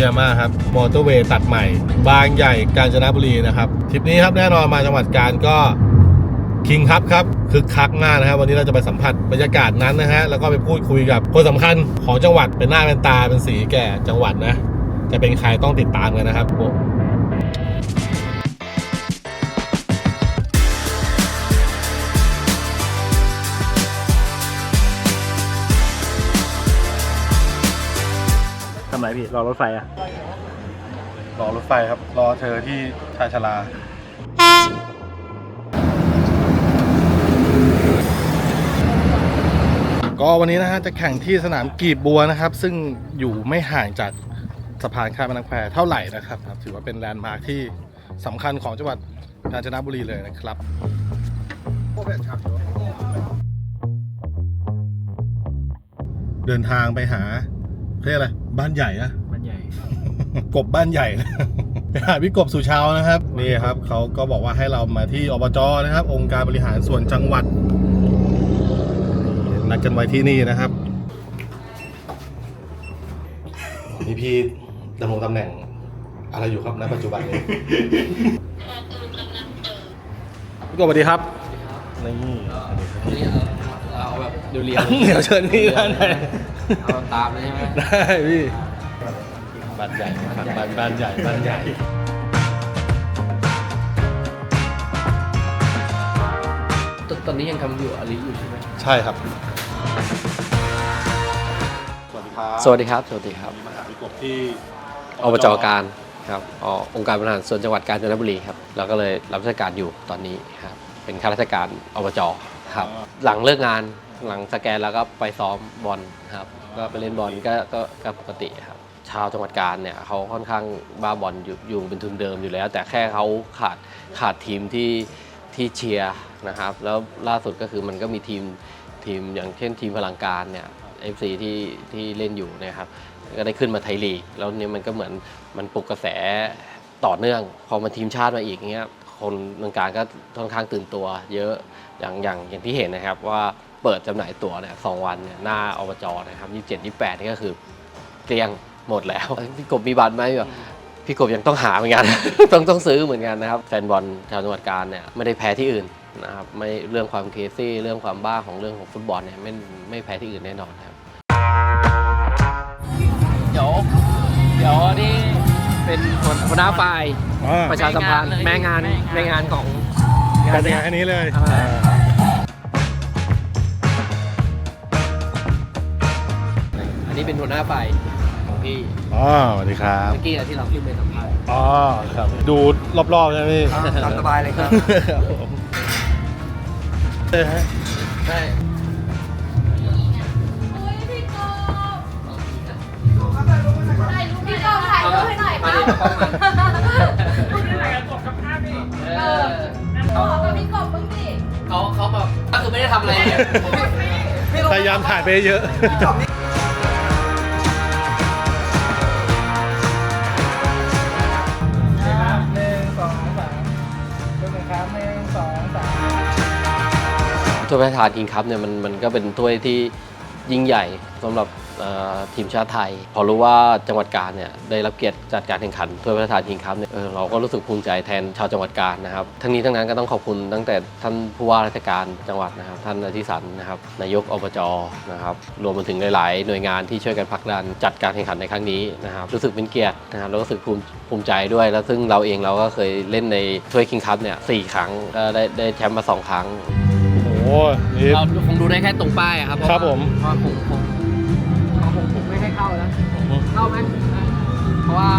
ยี่ยมมากครับมอเตอร์เวย์ตัดใหม่ บางใหญ่กาญจนบุรีนะครับทริปนี้ครับแน่นอนมาจังหวัดกาญก็คิงครับครับคึกคักมากนะครับวันนี้เราจะไปสัมผัสบรรยากาศนั้นนะฮะแล้วก็ไปพูดคุยกับคนสำคัญของจังหวัดเป็นหน้าเป็นตาเป็นสีแก่จังหวัดนะ จะเป็นใครต้องติดตามกันนะครับผม รอรถไฟอะ รอรถไฟครับ รอเธอที่ชาชลา ก็วันนี้นะฮะจะแข่งที่สนามกีบบัวนะครับ ซึ่งอยู่ไม่ห่างจากสะพานข้ามแม่น้ำแควเท่าไหร่นะครับครับ ถือว่าเป็นแลนด์มาร์คที่สำคัญของจังหวัดกาญจนบุรีเลยนะครับ เดินทางไปหาเรียกอะไรบ้านใหญ่อะ กบบ้านใหญ่นะไปหาพี่กบสุชาวนะครับนี่ครับเขาก็บอกว่าให้เรามาที่อบจนะครับ องค์การบริหารส่วนจังหวัดนี่นัดกันไว้ที่นี่นะครับนี่พี่ดำรงตำแหน่งอะไรอยู่ครับณปัจจุบันนี้พี่กบสวัสดีครับนี่สวัสดีครับเอาแบบเรียวเดี๋ยวเชิญพี่ด้านในๆเอาตามเลยใช่ไหมได้พี่ บ้านใหญ่ครับบ้านบ้านใหญ่บ้านใหญ่ตตอนนี้ยังทำอยู่อลีอยู่ใช่ไหมใช่ครับ สวัสดีครับสวัสดีครับ สวัสดีครับมาหาพี่กบที่อบจการครับออองค์การบริหารส่วนจังหวัดกาญจนบุรีครับเราก็เลยรับราชการอยู่ตอนนี้ครับ เป็นข้าราชการอบจครับ หลังเลิกงานหลังสแกนแล้วก็ไปซ้อมบอลครับ ก็ไปเล่นบอลก็ก็ก็ปกติครับ ชาวจังหวัดกาญเนี่ยเขาค่อนข้างบ้าบอลอยู่อยู่เป็นทุนเดิมอยู่แล้ว แต่แค่เขาขาดขาดทีมที่ที่เชียร์นะครับแล้วล่าสุดก็คือมันก็มีทีมทีมอย่างเช่นทีมพลังการเนี่ย FC ที่ที่เล่นอยู่นะครับก็ได้ขึ้นมาไทยลีก แล้วเนี่ยมันก็เหมือนมันปลุกกระแสต่อเนื่อง พอมาทีมชาติมาอีกเงี้ยคนเมืองการก็ค่อนข้างตื่นตัว เยอะอย่างอย่างอย่างที่เห็นนะครับว่าเปิดจำหน่ายตั๋วเนี่ยสองวันเนี่ยหน้าอบจนะครับยี่สิบเจ็ดยี่แปดนี่ก็คือเกลี้ยง หมดแล้ว พี่กบมีบัตรไหมแบบพี่กบยังต้องหาเหมือนกัน ต้องต้องซื้อเหมือนกันนะครับ แฟนบอลชาวจังหวัดกาญเนี่ยไม่ได้แพ้ที่อื่นนะครับไม่เรื่องความเคซี่เรื่องความบ้าของเรื่องของฟุตบอลเนี่ยไม่ไม่แพ้ที่อื่นแน่นอนครับเดี๋ยวเดี๋ยวนี่เป็นหัวหน้าฝ่ายอ่าประชาสัมพันธ์แม่งานแม่งานของการจัดงานแค่นี้เลยอ่า อันนี้เป็นหัวหน้าฝ่าย ของพี่อ๋อสวัสดีครับเมื่อกี้อะที่เราขึ้นไปสัมภาษณ์อ๋อครับ ดูรอบๆใช่ไหมพี่ตามสบายเลยครับครับผมเออฮะใช่พี่กบถ่ายรูปให้หน่อยมาค่ะดิกล้องมาเออขอกับพี่กบบ้างดิเขาเขาแบบก็คือไม่ได้ทำอะไรเลยผมพยายามถ่ายไปเยอะ ถ้วยพระราชทานคิงคัพเนี่ยมันมันก็เป็นถ้วยที่ยิ่งใหญ่สำหรับทีมชาติไทย พอรู้ว่าจังหวัดกาญเนี่ยได้รับเกียรติจัดการแข่งขันถ้วยพระราชทานคิงคัพเนี่ยเเราก็รู้สึกภูมิใจแทนชาวจังหวัดกาญนะครับ ทั้งนี้ทั้งนั้นก็ต้องขอบคุณตั้งแต่ท่านผู้ว่าราชการจังหวัดนะครับ ท่านอธิสันนะครับนายกอบจนะครับรวมไปถึงหลาย ๆ หน่วยงานที่ช่วยกันผลักดันจัดการแข่งขันในครั้งนี้นะครับรู้สึกเป็นเกียรตินะครับแล้วก็รู้สึกภูมิภูมิใจด้วย แล้วซึ่งเราเองเราก็เคยเล่นในถ้วยคิงคัพเนี่ยสี่ครั้งก็ได้ได้แชมป์มาสองครั้ง นี่ เราคงดูได้แค่ตรงป้ายอะครับครับผม เพราะว่าคงคงเขาคงคงไม่ให้เข้าแล้วเข้าไหมเพราะว่า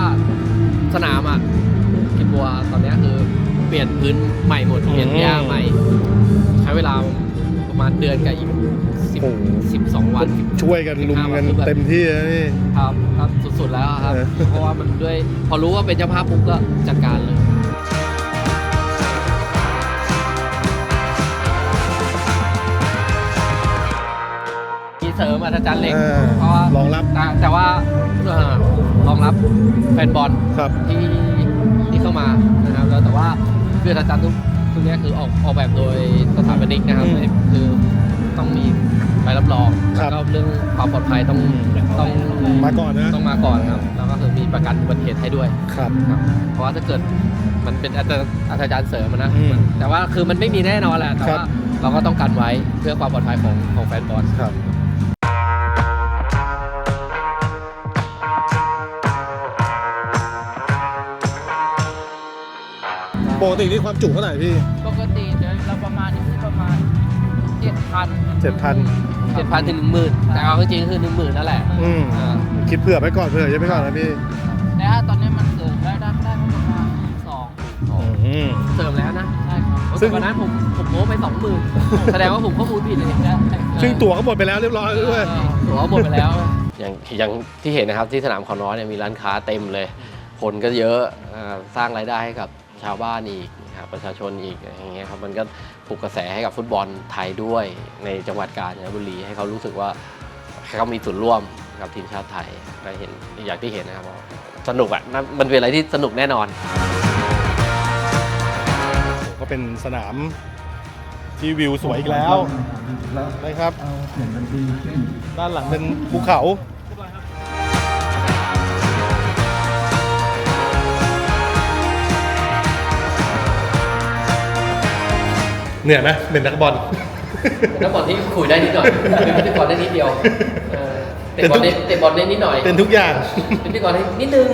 สนามอะกินบัวตอนเนี้ยคือเปลี่ยนพื้นใหม่หมดเปลี่ยนหญ้าใหม่ ใช้เวลาประมาณเดือนกับอีกสิบโอ้โห สิบสองวันสิบช่วยกันลุมกันเต็มที่นะนี่ ครับครับสุดๆแล้วครับ เออ เพราะว่ามันด้วยพอรู้ว่าเป็นเจ้าภาพปุ๊บก็จัดการเลย เสริมอัศจรรย์เหล็กเออเพราะว่ารองรับ แต่แต่ว่าเอ่อรองรับแฟนบอลครับ ที่ที่เข้ามานะครับแล้วแต่ว่าคืออัศจรรย์ทุกทุกเนี้ยคือออกออกแบบโดยสถาปนิกนะครับอืมคือต้องมีใบรับรองครัแล้บวก็เรื่องความปลอดภัยต้องต้องมาก่อนนะ ต้องมาก่อนครับแล้วก็คือมีประกันอุบัติเหตุให้ด้วย ครับ ครับเพราะว่าถ้าเกิดมันเป็นอาจารย์อาจารย์เสริมอะนะอืมแต่ว่าคือมันไม่มีแน่นอนแหละแต่ครับว่าเราก็ต้องกันไว้เพื่อความปลอดภัยของของแฟนบอลครับ ปกตินี่ความจุเท่าไหร่พี่ ปกติเดี๋ยวเราประมาณนี้ประมาณเจ็ดพันเจ็ดพันเจ็ดพันถึงหนึ่งหมื่นแต่เอาจริงๆคือหนึ่งหมื่นนั่นแหละอืม อ่าคิดเผื่อไปก่อนเผื่อจะไปก่อนนะพี่แต่ถ้าตอนนี้มันเกิดได้ได้ได้ประมาณสองอืม เสริมแล้วนะใช่ครับซึ่ซึ่ง งวันนั้นผมผมโม้ไปสองหมื่นแสดงว่าผมข้อมูลผิดเลยซึ่งตั๋วก็หมดไปแล้วเรียบร้อยแล้วด้วยตั๋วหมดไปแล้ว อย่างอย่างที่เห็นนะครับที่สนามขอน้อยเนี่ยมีร้านค้าเต็มเลย คนก็เยอะอ่าสร้างรายได้ให้กับ ชาวบ้านอีกนะครับประชาชนอีกอย่างเงี้ยครับมันก็ปลุกกระแสให้กับฟุตบอลไทยด้วยในจังหวัดกาญจนบุรีให้เขารู้สึกว่าเขามีส่วนร่วมกับทีมชาติไทยได้เห็นอย่างที่เห็นนะครับสนุกอะนั่นมันเป็นอะไรที่สนุกแน่นอน ก็เป็นสนามที่วิวสวยอีกแล้วนะครับด้านหลังเป็นภูเขา เหนื่อยไหมเป็นนักบอล นักบอลที่คุยได้นิดหน่อยเป็นพิธีกรได้นิดเดียวเออเตะบอลได้เตะบอลได้นิดหน่อยเป็นทุกอย่าง เป็นพิธีกรได้นิดนึง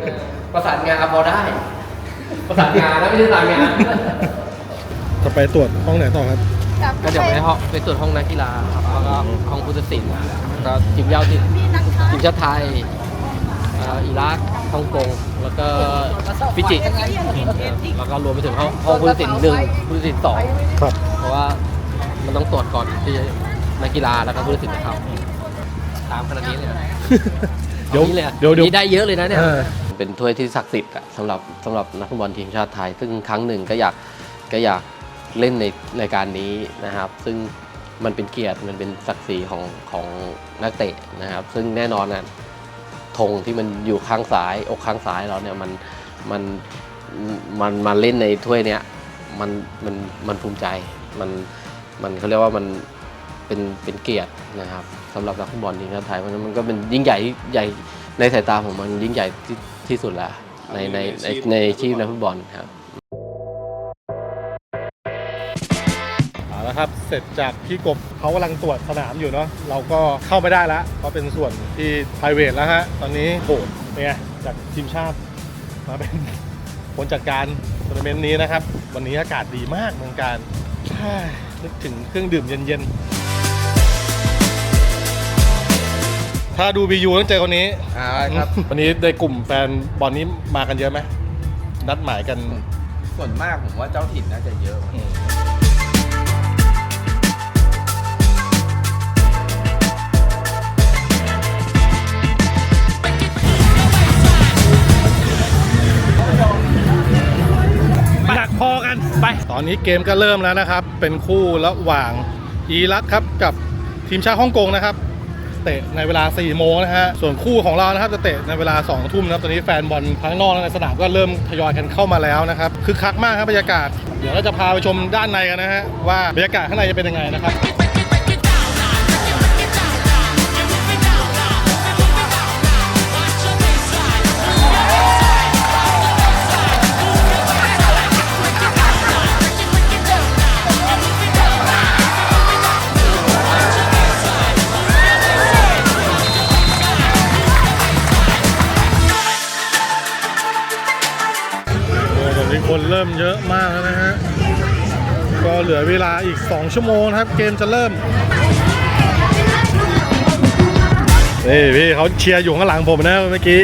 เออประสานงานพอได้ ประสานงานนะไม่ใช่ประสานงานจะไปตรวจห้องไหนต่อครับก็เดี๋ยวไปห้องไปตรวจห้องนักกีฬาครับแล้วก็ห้องผู้ตัดสินแล้วก็ทีมเยาวทีมทีมชาติไทยเอ่ออิรักฮ่องกง แล้วก็ฟิจิ แล้วก็รวมไปถึงห้องห้องผู้ตัดสินหนึ่งผู้ตัดสินสองครับ เพราะว่ามันต้องตรวจก่อนที่จะนักกีฬาแล้วก็ผู้ตัดสินจะเข้าตามขนาดนี้เลยนะเดี๋ยวอานี้เลยอะเดี๋ยวเดี๋ยว นี่ได้เยอะเลยนะเนี่ย เออ เป็นถ้วยที่ศักดิ์สิทธิ์อะสำหรับสำหรับนักฟุตบอลทีมชาติไทย ซึ่งครั้งหนึ่งก็อยากก็อยากเล่นในรายการนี้นะครับ ซึ่งมันเป็นเกียรติมันเป็นศักดิ์ศรีของของนักเตะนะครับ ซึ่งแน่นอนนะ ธงที่มันอยู่ข้างซ้ายอกข้างซ้ายเราเนี่ยมันมันมันมาเล่นในถ้วยเนี้ยมันมันมันภูมิใจมันมันเขาเรียกว่ามันเป็นเป็นเกียรตินะครับสำหรับนักฟุตบอลทีมชาติไทยเพราะฉะนั้นมันก็เป็นยิ่งใหญ่ใหญ่ในสายตาผมมันยิ่งใหญ่ที่ที่สุดละในในในในอาชีพนักฟุตบอลครับ เอาละครับ เสร็จจากพี่กบเขากำลังตรวจสนามอยู่เนาะเราก็เข้าไม่ได้แล้วเพราะเป็นส่วนที่ p r i v a t แล้วฮะ ตอนนี้โหเป็นไงจากทีมชาติมาเป็นคนจัดการทัวร์นาเมนต์นี้นะครับ วันนี้อากาศดีมากเมืองการใช่นึกถึงเครื่องดื่มเย็นๆ ถ้าดู BU ต้องเจอคนนี้อ่าครับ วันนี้ในกลุ่มแฟนบอลนี้มากันเยอะไหมนัดหมายกัน ส่วนมากผมว่าเจ้าถิ่นน่าจะเยอะ ตอนนี้เกมก็เริ่มแล้วนะครับ เป็นคู่ระหว่างอีรักครับกับทีมชาติฮ่องกงนะครับ เตะในเวลา 4 โมงนะฮะ ส่วนคู่ของเรานะครับจะเตะในเวลา 2 ทุ่มนะครับ ตอนนี้แฟนบอลข้างนอกในสนามก็เริ่มทยอยกันเข้ามาแล้วนะครับ คือคักมากครับบรรยากาศ เดี๋ยวเราจะพาไปชมด้านในกันนะฮะว่าบรรยากาศข้างในจะเป็นยังไงนะครับ มเยอะมากแล้วนะฮะ ก็เหลือเวลาอีก 2 ชั่วโมงนะครับ เกมจะเริ่ม นี่พี่เขาเชียร์อยู่ข้างหลังผมนะเมื่อกี้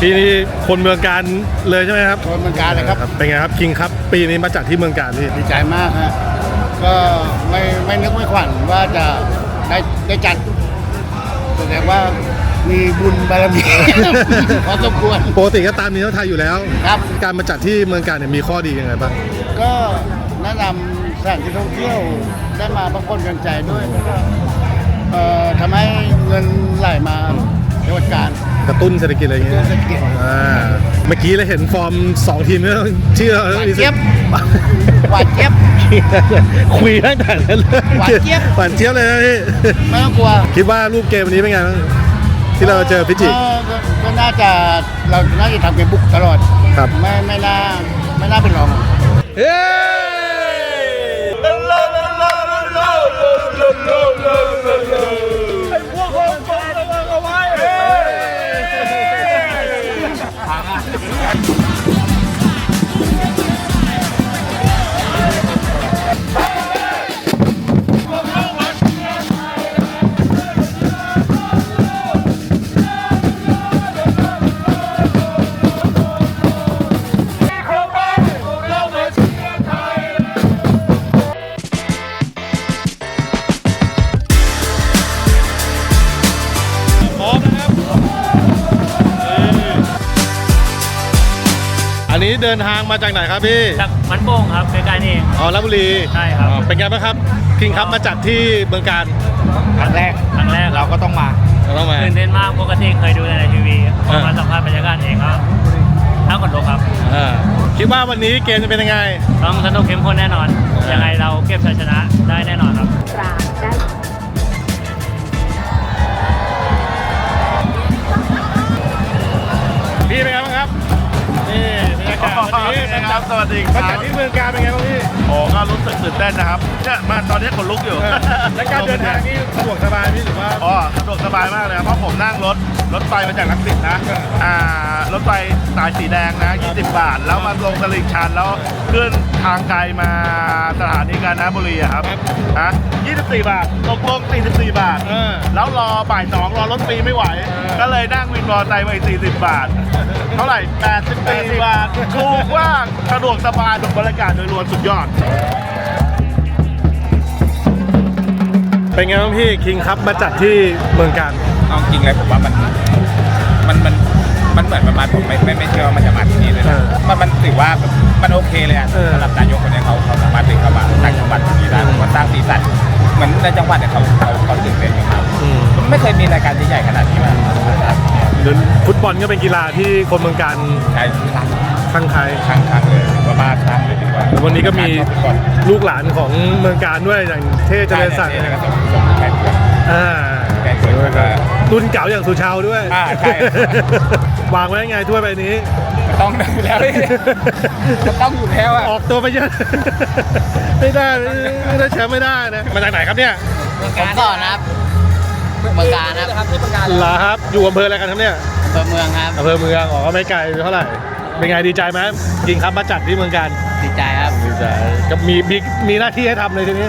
พี่นี่คนเมืองการเลยใช่ไหมครับ คนเมืองการเลยครับ เป็นไงครับคิงครับ ปีนี้มาจากที่เมืองการพี่ ดีใจมากฮะ ก็ไม่ไม่นึกไม่ขวัญว่าจะได้ได้จัดแสดงว่า มีบุญบารมี พอสมควร ปกติก็ตามนี้เท่าไทยอยู่แล้วครับ การมาจัดที่เมืองการเนี่ยมีข้อดียังไงบ้างก็แนะนำสถานที่ท่องเที่ยวได้มาพักผ่อนหย่อนใจด้วยแล้วก็เอ่อทำให้เงินไหลมาจังหวัดกาญ กระตุ้นเศรษฐกิจอะไรอย่างเงี้ยเศรษฐกิจอ่าเมื่อกี้เราเห็นฟอร์มสองทีมแล้วชื่อหวานเจี๊ยบ หวานเจี๊ยบ คุยตั้งแต่นั้นเลยหวานเจี๊ยบ หวานเจี๊ยบเลยนะพี่ ไม่ต้องกลัว คิดว่ารูปเกมวันนี้เป็นไงบ้าง ที่เราเจอพิจิก็ก็ก็น่าจะเราน่าจะทำเกมบุกตลอดครับ ไม่ไม่น่าไม่น่าเป็นรอง เฮ้ เดินทางมาจากไหนครับพี่จากมันโป่งครับใกล้ๆนี่เอง อ๋อลบบุรีใช่ครับ อ๋อเป็นไงบ้างครับคิงครับมาจัดที่เมืองการครั้งแรกครั้งแรกเราก็ต้องมาเราต้องมา ตื่นเต้นมากปกติเคยดูแต่ในทีวีพอมาสัมภาษณ์บรรยากาศเองก็น่ากดลุกครับ อ่าคิดว่าวันนี้เกมจะเป็นยังไง ต้องสนุกเข้มข้นแน่นอน ยังไงเราเก็บชัยชนะได้แน่นอนครับพี่เป็นไงบ้างครับนี่ บรรยากาศวันนี้ครับสวัสดีคมารัจัดบที่เมืองการเป็นไงบ้างพี่โอ้ก็รู้สึกตื่นเต้นนะครับเนี่ยมาตอนนี้ขนลุกอยู่เออและการเดินทางนี่สะดวกสบายพี่หรือว่า อ๋อสะดวกสบายมากเลยครับเพราะผมนั่งรถ รถไฟมาจากลังสิตนะ อ่ารถไฟสายสีแดงนะ 20 บาท แล้วมาลงตลิ่งชันแล้วขึ้นทางไกลมาสถานีกาญจนบุรีอะครับฮะ24 บาท ตกลง 44 บาทเออแล้วรอบ่ายสองรอรถฟรีไม่ไหวเออก็เลยนั่งวินมอเตอร์ไซค์ไป40 บาท เท่าไหร่ 84 บาท ถูกว่ากสะดวกสบายบรรยากาศโดยรวมสุดยอดเป็นไงบ้างพี่คิงครับมาจัดที่เมืองการ เอาจริงเลยผมว่ามันมันมันมันเหมือนประมาณผมไม่ไม่ไม่เชื่อว่ามันจะมาที่นี่เลยเอนะอมันมันถือว่ามันโอเคเลยอะเออ สำหรับนายกคนเนี้เขาเขาสามารถเป็นเข้ามาตั้งจังหวัดที่ได้ผมว่าสร้างสีสันเหมือนในจังหวัดเนี่ยเขาเขาเขาตื่นเต้นอยู่ครับอืมมันไม่เคยมีรายการใหญ่ๆขนาดนี้มาหรือฟุตบอลก็เป็นกีฬาที่คนเมืองการใช่ครั้งข้างใครครั้งครั้งเลยถือว่ามาครั้งเลยดีกว่าวันนี้ก็มีารฟุตบอล ลูกหลานของเมืองการด้วยอย่างเท่เจริญศักดิ์ ใช่เนี่ยก็ส่งส่งแข่งขัน อ่าแกงสวยด้วยก็รุ่นเก่าอย่างสุชาวด้วยอ่าใช่ วางไว้ไงถ้วยใบนี้มันต้องอยู่แล้วมันต้องอยู่แล้วอะออกตัวไปเยอะ ไม่ได้ไม่ได้แชมป์ไม่ได้นะ มาจากไหนครับเนี่ยผมก่อนนะครับ เมืองการครับลาครับ อยู่อำเภออะไรกันครับเนี่ยอำเภอเมืองครับอำเภอเมืองอ๋อก็ไม่ไกลเท่าไหร่ เป็นไงดีใจไหมจริงครับมาจัดที่เมืองการดีใจครับดีใจก็มีมีมีหน้าที่ให้ทำเลยทีนี้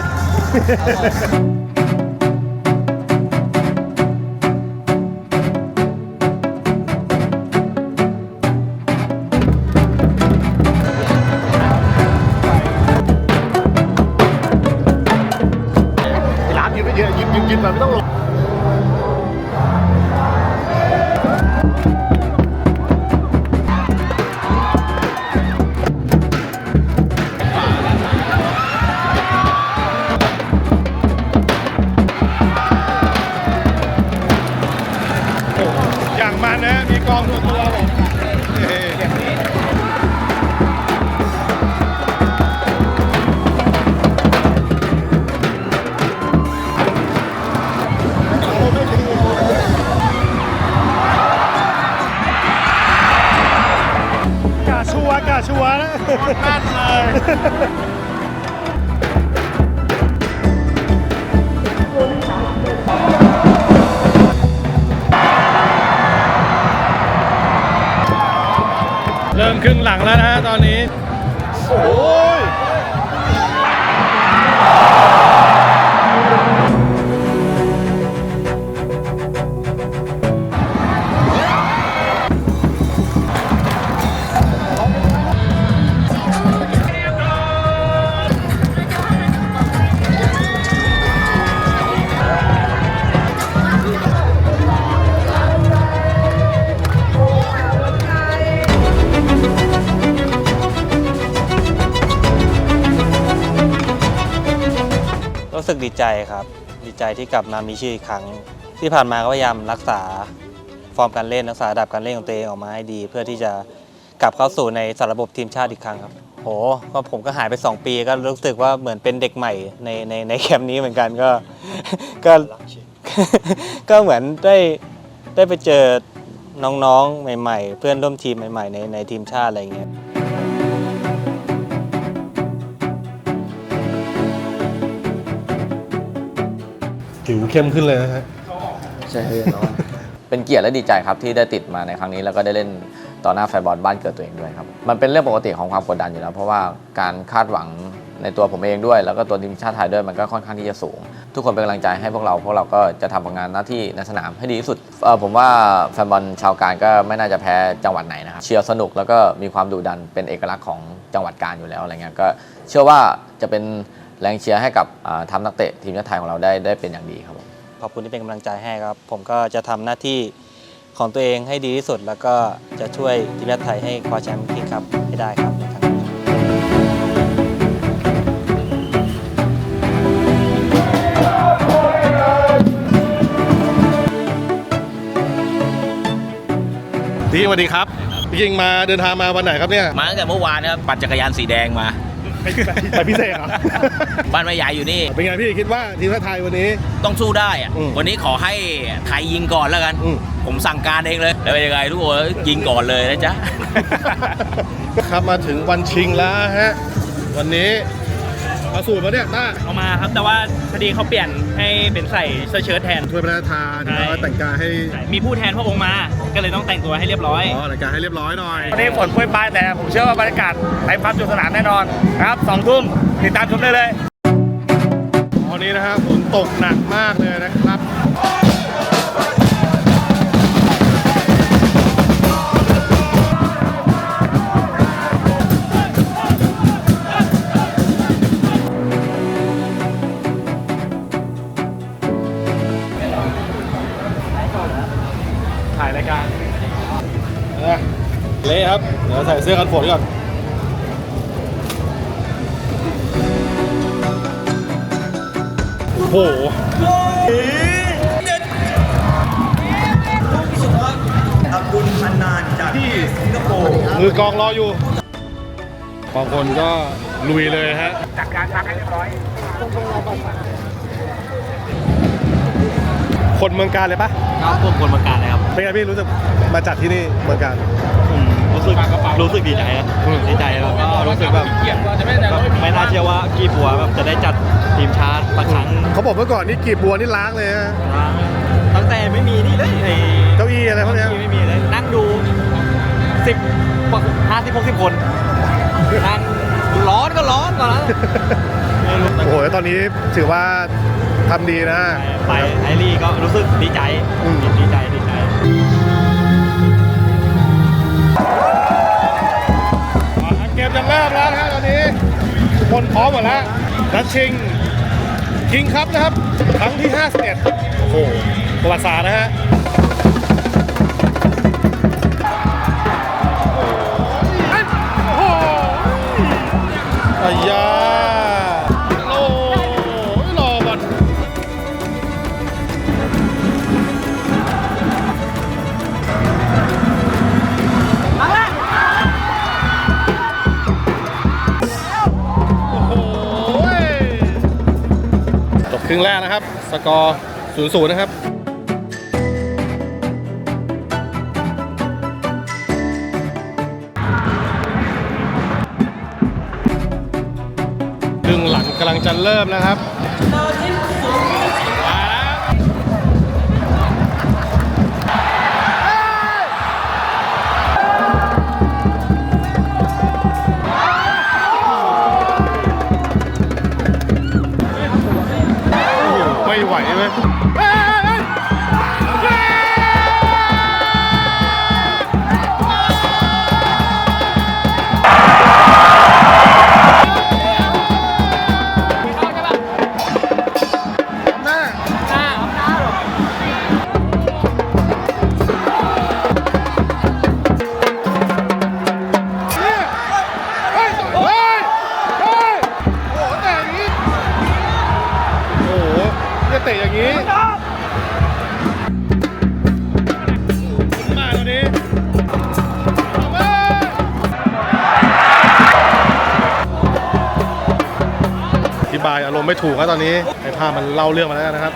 กองตัวตัวผมกาชัวร์กาชัวร์นะ แม่นเลย ครึ่งหลังแล้วนะฮะตอนนี้ โอ้ย ใจครับ ดีใจที่กลับมามีชื่ออีกครั้ง ที่ผ่านมาก็พยายามรักษาฟอร์มการเล่นรักษาระดับการเล่นของตัวเองออกมาให้ดี เพื่อที่จะกลับเข้าสู่ในสาระบบทีมชาติอีกครั้งครับโหก็ผมก็หายไป 2 ปีก็รู้สึกว่าเหมือนเป็นเด็กใหม่ในในในแคมป์นี้เหมือนกันก็ก็ก็เหมือนได้ได้ไปเจอน้องๆใหม่ ๆ เพื่อนร่วมทีมใหม่ ๆ ในในทีมชาติอะไรอย่างเงี้ย ผิวเข้มขึ้นเลยนะฮะ ใช่เป็นเกียรติและดีใจครับที่ได้ติดมาในครั้งนี้แล้วก็ได้เล่นต่อหน้าแฟนบอลบ้านเกิดตัวเองด้วยครับ มันเป็นเรื่องปกติของความกดดันอยู่แล้ว เพราะว่าการคาดหวังในตัวผมเองด้วย แล้วก็ตัวทีมชาติไทยด้วยมันก็ค่อนข้างที่จะสูง ทุกคนเป็นกำลังใจให้พวกเราพวกเราก็จะทำผลงานหน้าที่ในสนามให้ดีที่สุดเอ่อผมว่าแฟนบอลชาวการก็ไม่น่าจะแพ้จังหวัดไหนนะครับเชียร์สนุกแล้วก็มีความดุดันเป็นเอกลักษณ์ของจังหวัดการอยู่แล้วอะไรเงี้ยก็เชื่อว่าจะเป็น แรงเชียร์ให้กับอ่าทำนักเตะทีมชาติไทยของเราได้ได้เป็นอย่างดีครับผมขอบคุณที่เป็นกำลังใจให้ครับ ผมก็จะทำหน้าที่ของตัวเองให้ดีที่สุด แล้วก็จะช่วยทีมชาติไทยให้คว้าแชมป์คิงส์ครับให้ได้ครับในครั้งนี้พี่สวัสดีครับพี่ยิงมาเดินทางมาวันไหนครับเนี่ย มาตั้งแต่เมื่อวานนะครับปั่นจักรยานสีแดงมา ไปพิเศษเหรอ บ้านแม่ยายอยู่นี่ เป็นไงพี่คิดว่าทีมชาติไทยวันนี้ ต้องสู้ได้อะอืมวันนี้ขอให้ไทยยิงก่อนแล้วกัน อืม ผมสั่งการเองเลย แล้วเป็นยังไงทุกคนยิงก่อนเลยนะจ๊ะ ครับมาถึงวันชิงแล้วฮะ วันนี้ เอาสูตรมาเนี่ยต้าเอามาครับแต่ว่าพอดีเขาเปลี่ยนให้เป็นใส่เสื้อเชิ้ตแทนช่วยพระราชทานใช่ แล้วก็แต่งกายให้มีผู้แทนพระองค์มา ก็เลยต้องแต่งตัวให้เรียบร้อย อ๋อแต่งกายให้เรียบร้อยหน่อย วันนี้ฝนโปรยปลายแต่ผมเชื่อว่าบรรยากาศเต็มความจุสนานแน่นอนครับสองทุ่มติดตามชมได้เลยวันนี้นะฮะฝนตกหนักมากเลยนะครับ ดี๋ยวใส่เสื้อกันฝนก่อนโอ้โหมือกองรออยู่บางคนก็ลุยเลยฮะจัดการพักให้เรียบร้อยคนเมืองการเลยปะครับผมคนเมืองการเลยครับเป็นไงพี่รู้สึกมาจัดที่นี่เมืองการ สึกรู้สึกดีใจนะอืมดีใจแล้วก็รู้สึกแบบแบบไม่น่าเชื่อว่ากีบัวแบบจะได้จัดทีมชาติสักครั้งเขาบอกเมื่อก่อนนี่กีบบัวนี่ล้างเลยฮะตั้งแต่ไม่มีนี่เลยไอ้เก้าอี้อะไรพวกเนี้ยที่ไม่มีเลยนั่งดูสิบห้าสิบหกสิบคนนั่งร้อนก็ร้อนตอนนั้นโอ้โหแล้วตอนนี้ถือว่าทำดีนะ ไปไอรี่ก็รู้สึกดีใจอืมดีใจดีใจ จะเริ่มแล้วนะฮะตอนนี้ทุกคนพร้อมหมดแล้วนัดชิงคิงครับนะครับ ครั้งที่ 51 โอ้โหประวัติศาสตร์นะฮะโอ้โหอายา ครึ่งแรกนะครับ สกอร์0-0นะครับครึ่งหลังกำลังจะเริ่มนะครับ ตอนนี้ไอ้ภาพมันเล่าเรื่องมาแล้วนะครับ